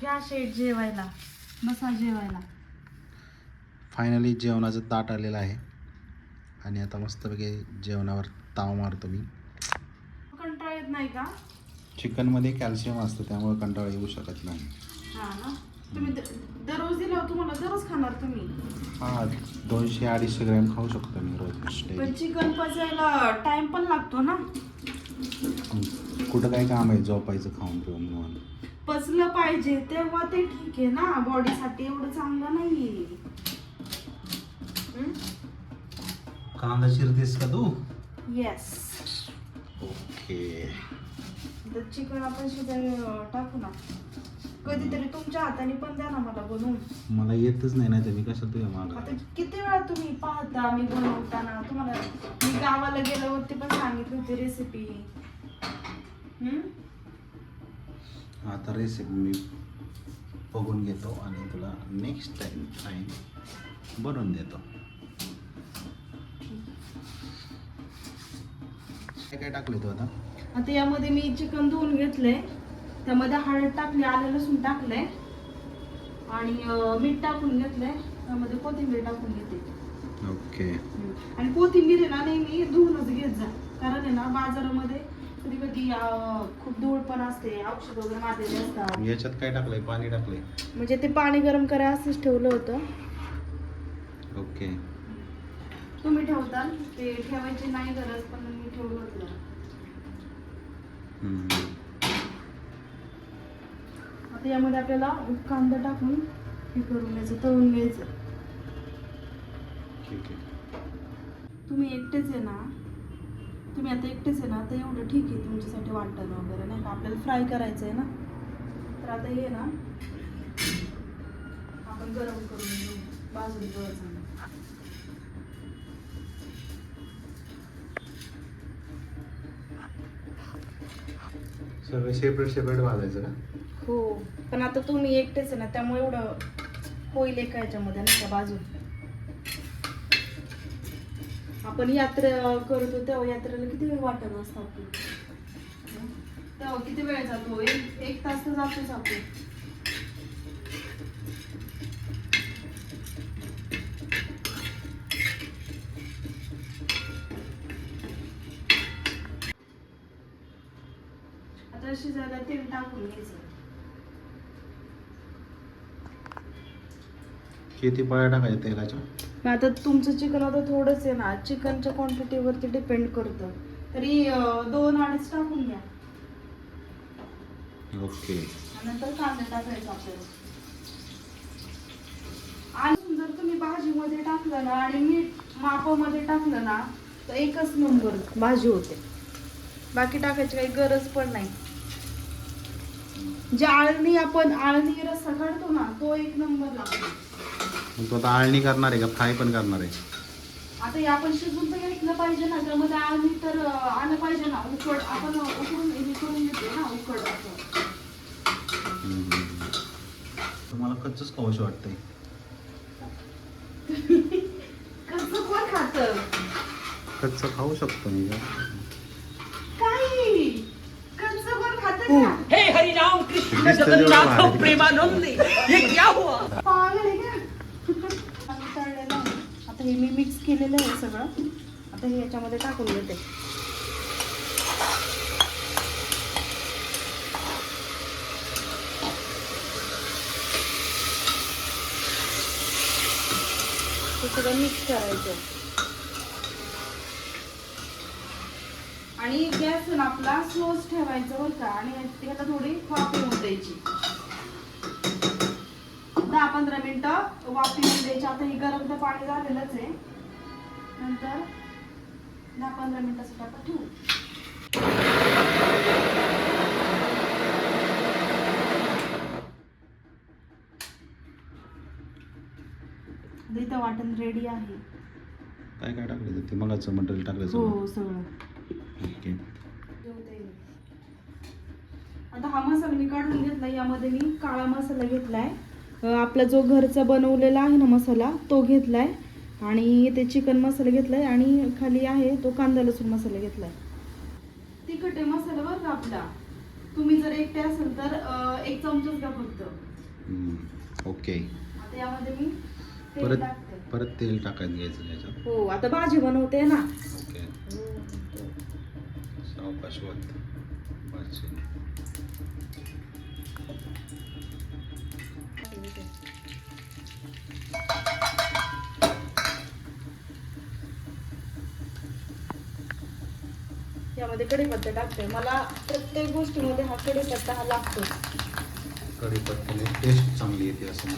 घ्या शेट जेवायला बसा जेवायला. फायनली जेवणाचं ताट आलेलं आहे. आणि आता मस्तपैकी जेवणावर ताव मारतो मी. कंटाळ येत नाही का? चिकनमध्ये कॅल्शियम असतं त्यामुळे कंटाळा येऊ शकत नाही. हा ना? तुम्ही द- दररोज दिल्यावर तुम्हाला दररोज खाणार तुम्ही. हा दोनशे अडीचशे ग्रॅम खाऊ शकतो मी रोज पण daily. चिकन पचायला टाइम पण लागतो ना. कुठं काय काम आहे झोपायचं खाऊन पिऊन म्हणून पचलं पाहिजे तेव्हा ते ठीक आहे ना. बॉडीसाठी एवढं चांगलं नाहीये. कांदा चिरतेस का तू? येस ओके चिकन आपण शिजायला टाकू ना. कधीतरी तुमच्या हाताने पण द्या ना मला बनवून. मला येतच नाही ना तर मी कसं तुझ्या मागं आता किती वेळा तुम्ही पाहता मी बनवताना? तुम्हाला मी गावाला गेल्यावरती पण सांगितली होती रेसिपी आता रेसिपी मी बघून घेतो आणि तुला नेक्स्ट टाइम टाइम बनवून देतो. काय काय टाकले तू आता? आता यामध्ये मी चिकन धुवून घेतले त्यामध्ये हळद टाकली आलं लसूण टाकलंय. आणि मीठ टाकून घेतलंय. त्यामध्ये कोथिंबीर टाकून घेते. ओके आणि कोथिंबीर आहे ना नेहमी धुवूनच घेत जा. कारण आहे ना बाजारामध्ये कधी कधी खूप धूळ पण असते औषध वगैरे मारलेले असतात. याच्यात काय टाकलंय? पाणी टाकलंय. म्हणजे ते पाणी गरम करायला असंच ठेवलं होतं. ओके. तुम्ही ठेवता ते ठेवायची नाही गरज पण मी ठेवलं होतं. हम्म. आता यामध्ये आपल्याला कांदा टाकून हे करून घ्यायचं तळून घ्यायचं. ठीक आहे. तुम्ही एकटेच आहे ना? तुम्ही आता एकटेच आहे ना तर एवढं ठीक आहे तुमच्यासाठी वाटण वगैरे नाही का? आपल्याला फ्राय करायचं आहे ना? तर आता हे ना आपण गरम करून घेऊ भाजून घेऊ सगळं सेपरेट सेपरेट भाजायचं का हो पण आता तुम्ही एकटेच आहे ना त्यामुळे एवढं होईल एका याच्यामध्ये नाही का बाजून आपण यात्रा करतो तेव्हा यात्रेला किती वेळ वाटत असतो तेव्हा किती वेळ जातो? एक एक तास तर जातोच आपण. आता शिजायला तेल टाकून घ्यायचं. किती पाया टाकायच्या तेलाच्या? मग आता तुमचं चिकन आता थोडंच आहे ना चिकनच्या क्वांटिटीवरती डिपेंड करतं. तरी दोन अडीच टाकून घ्या ओके. नंतर कांदे टाकायचं आपल्याला. आणि जर तुम्ही भाजीमध्ये टाकलं ना आणि मीठ मापामध्ये टाकलं ना तर एकच नंबर भाजी होते. बाकी टाकायची काही गरज पण नाही. जे आळणी आपण आळणी रस्सा काढतो ना तो एक नंबर लागतो. मग तू आता आळणी करणार आहे का फ्राय पण करणार आहे. आता हे आपण शिजून तर घेतलं पाहिजे ना त्यामध्ये आळणी तर अं, आलं पाहिजे ना उकड. आपण उकडून हे करून घेतो ना उकड असं. हम्म. तुम्हाला कच्चच खाऊशी वाटतंय. कसं कोण खातं? कच्चं खाऊ शकतो मी का काही! कसं कोण खातं का? हे हरिनाम कृष्ण कृष्ण जगन्नाथ. प्रेमानंद. ये क्या हुआ? पागल आहे का आम्ही तळलेलं आहे आता हे मी मिक्स केलेलं आहे सगळं. आता हे याच्यामध्ये टाकून घेते. हे सगळं मिक्स करायचं. आणि गॅस आपला स्लोच ठेवायचा बरं का. आणि त्याला थोडी वाफ येऊन द्यायची. दहा पंधरा मिनिटं वाफ द्यायची. आता हे गरम तर पाणी झालेलंच आहे. नंतर दहा पंधरा मिनिटासाठी आपण ठेवू. आता इथं वाटण रेडी आहे. काय काय टाकलं ते मगाचं मटेरियल टाकलं हो सगळं. ओके आता हा मसाला मी काढून घेतला यामध्ये मी काळा मसाला घेतलाय. आपला जो घरचा बनवलेला आहे ना मसाला तो घेतलाय. आणि ते चिकन मसाला घेतलाय आणि खाली आहे तो कांदा लसूण मसाला घेतलाय. तिखट आहे मसाला बरं का आपला? तुम्ही जर एकटे असाल तर एक चमचाच घ्या फक्त. ओके. आता यामध्ये मी परत परत तेल टाकायचं घ्यायचं त्याच्यात. हो आता भाजी बनवते ना. ओके. सावकाश होत भाजी. यामध्ये कढीपत्ता टाकते मला प्रत्येक गोष्टीमध्ये हा कढीपत्ता हा लागतो कढीपत्त्याने टेस्ट चांगली येते असं.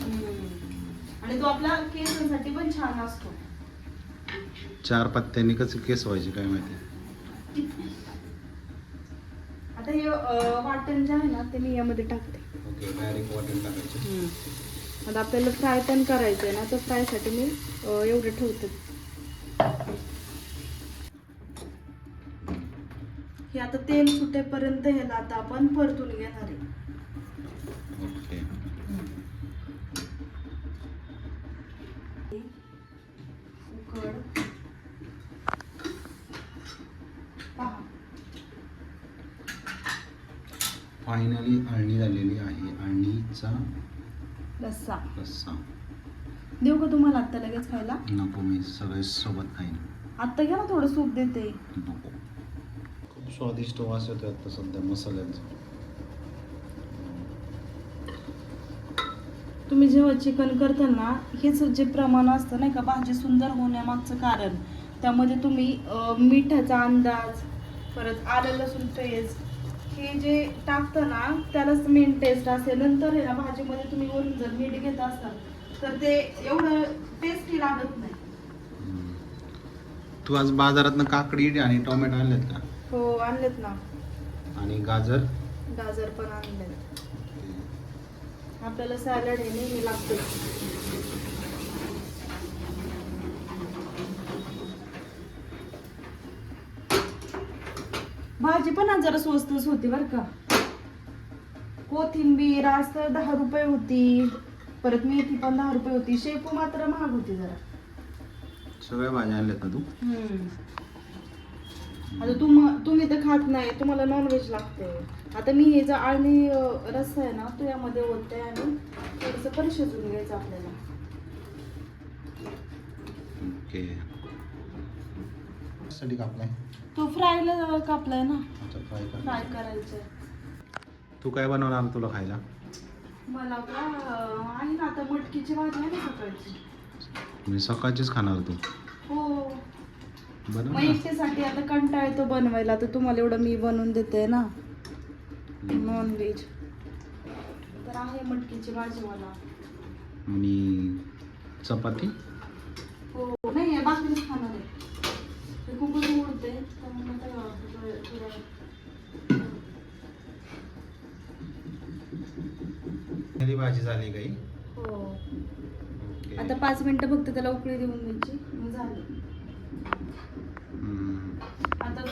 आणि तो आपल्या केसांसाठी पण छान असतो. चार पत्त्यांनी कसं केस व्हायचे काय माहिती? आता हे अं, वाटण जे आहे ना ते मी यामध्ये टाकते. ओके डायरेक्ट वाटण टाकायचं. आता आपल्याला फ्राय पण करायचं आहे ना तर फ्रायसाठी मी अं, एवढं ठेवते. हे आता तेल सुटेपर्यंत ह्याला आता आपण परतून घेणार आहे. ओके. उकड. पहा. फायनली अळणी झालेली आहे. अळणीचा रस्सा. रस्सा. देऊ का तुम्हाला आत्ता लगेच खायला? नको मी सगळे सोबत खाईन. आत्ता घ्या ना थोडं सूप देते. नको. स्वादिष्ट वास येतो आता सध्या मसाल्यांचा. तुम्ही जेव्हा चिकन करता ना हेच जे प्रमाण असतं नाही का भाजी सुंदर होण्यामागचं कारण. त्यामध्ये तुम्ही मिठाचा अंदाज परत आलं लसूण पेस्ट हे जे टाकतं ना त्यालाच मेन टेस्ट असेल नंतर आहे ना भाजीमध्ये तुम्ही वरून जर मीठ घेत असाल तर ते एवढं टेस्टी लागत नाही. तू आज बाजारातनं काकडी आणि टोमॅटो आणलेत का? हो आणलेत ना. आणि गाजर? गाजर पण आणले आपल्याला सॅलड हे नेहमी लागतं. भाजी पण आज जरा स्वस्तच होती बर का. कोथिंबीर आज तर दहा रुपये होती. परत मेथी पण दहा रुपये होती. शेपू मात्र महाग होती जरा. सगळ्या भाज्या आणल्यात ना तू? आता तुम तुम्ही तर खात नाही तुम्हाला नॉनव्हेज लागते. आता मी हे जो आळणी रस्सा आहे ना तो यामध्ये ओतते आणि थोडंसं पण शिजून घ्यायचं आपल्याला. ओके. साठी कापलाय? तो फ्रायला कापलाय ना. अच्छा फ्राय फ्राय कर करायचं. तू काय बनवणार तुला खायला? मला का अं, आहे ना आता मटकीची भाजी आहे ना सकाळची. मी सकाळचीच खाणार तू. हो. मग ना. एकट्यासाठी आता कंटाळा येतो बनवायला तर तुम्हाला एवढं मी बनवून देते ना. नॉनव्हेज तर आहे मटकीची भाजी मला. आणि चपाती? हो. नाही आहे भाकरीच खाणार आहे. ते खूपच उडते त्यामुळे थोडं- भाजी झाली काही? हो. आता पाच मिनिटं फक्त त्याला उकळी देऊन द्यायची मग झालं हम्म.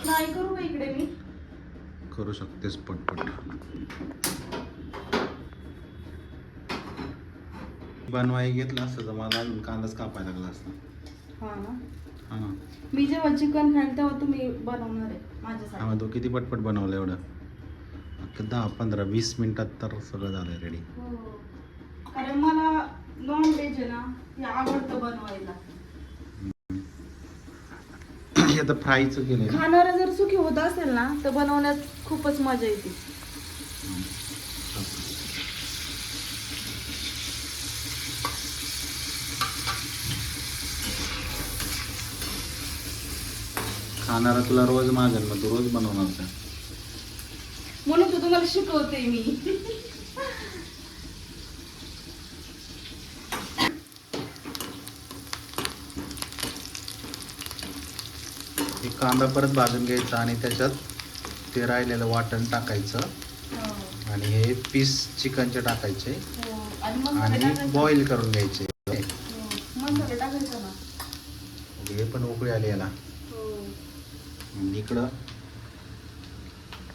फ्राय करू का इकडे मी? करू शकतेस पटपट बनवाई घेतलं असतं तर मला अजून कांदाच कापायला लागला असता. हा ना? हा. ना मी जेव्हा चिकन खाईल तेव्हा तुम्ही बनवणार आहे माझ्यासाठी. हा तू किती पटपट बनवलं एवढं? दहा पंधरा वीस मिनिटात तर सगळं झालं रेडी हो. कारण मला नॉन व्हेज आहे ना आवडतं बनवायला. हे आता फ्रायचं केलंय खाणारा जर सुखी होत असेल ना तर बनवण्यात खूपच मजा येते. खाणारा तुला रोज मागेल मग तू रोज बनवणार का? म्हणून तर तुम्हाला शिकवते मी. कांदा परत भाजून घ्यायचा आणि त्याच्यात ते राहिलेलं वाटण टाकायचं. हो. आणि हे पीस चिकनचे टाकायचे. हो. आणि. बॉईल करून घ्यायचे. हो. हे पण उकळी आली याला. आणि इकडं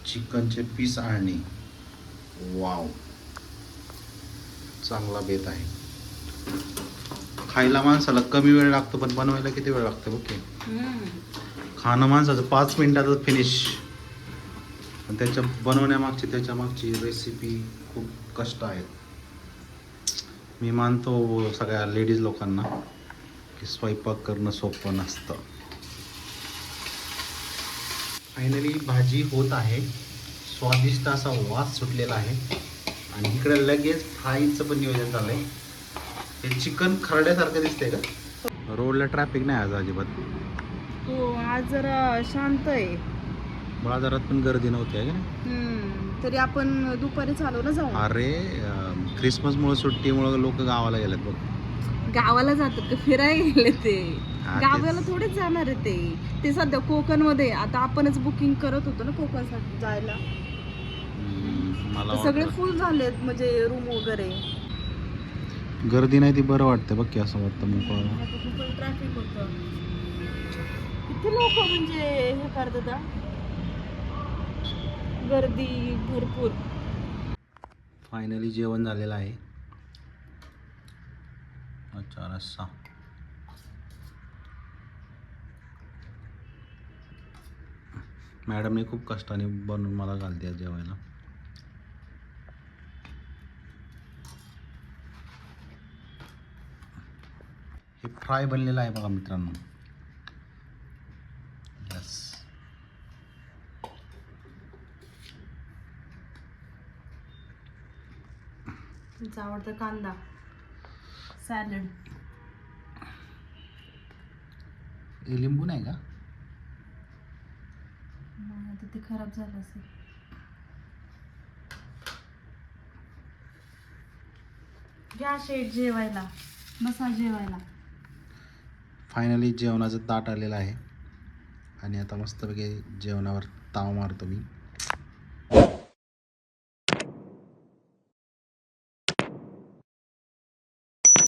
चिकनचे पीस आणणे वाव. चांगला बेत आहे. खायला माणसाला कमी वेळ लागतो पण बनवायला किती वेळ लागतो ओके? खाणं माणसाचं पाच मिनिटातच फिनिश पण त्याच्या बनवण्यामागची त्याच्या मागची रेसिपी खूप कष्ट आहेत. मी मानतो सगळ्या लेडीज लोकांना की स्वयंपाक करणं सोपं नसतं. फायनली भाजी होत आहे. स्वादिष्ट असा वास सुटलेला आहे. आणि इकडे लगेच फ्राईचं पण नियोजन झालं आहे हे चिकन खरड्यासारखं दिसतंय का? रोडला ट्रॅफिक नाही आज अजिबात. हो आज जरा शांत आहे. बाजारात पण गर्दी नव्हती आहे का नाही? हम्म, तरी आपण दुपारी चालू ना जाऊ. अरे क्रिसमसमुळे सुट्टीमुळे लोक गावाला गेलेत बघ. गावाला जातात का? फिरायला गेले ते. हा, तेच. गावाला थोडेच जाणार आहे ते. ते सध्या कोकणमध्ये आता आपणच बुकिंग करत होतो ना कोकणसाठी जायला. हम्म, मला तर सगळे वाटलं. फुल झालेत म्हणजे रूम वगैरे. गर्दी नाही ती बरं वाटतं बघ की असं वाटतं मोकळं. आता खूपच ट्रॅफिक होतं. किती लोक म्हणजे हे करतात गर्दी भरपूर. फायनली जेवण झालेलं आहे. अच्छा रस्सा. मॅडमने खूप कष्टाने बनवून मला घालते जेवायला. हे फ्राय बनलेलं आहे बघा मित्रांनो यस तुमचा आवडता कांदा. सॅलड हे लिंबू नाही का? आता ते खराब झालं असेल. घ्या शेट जेवायला. बसा जेवायला. फायनली जेवणाचं ताट आलेलं आहे. आणि आता मस्तपैकी जेवणावर ताव मारतो मी.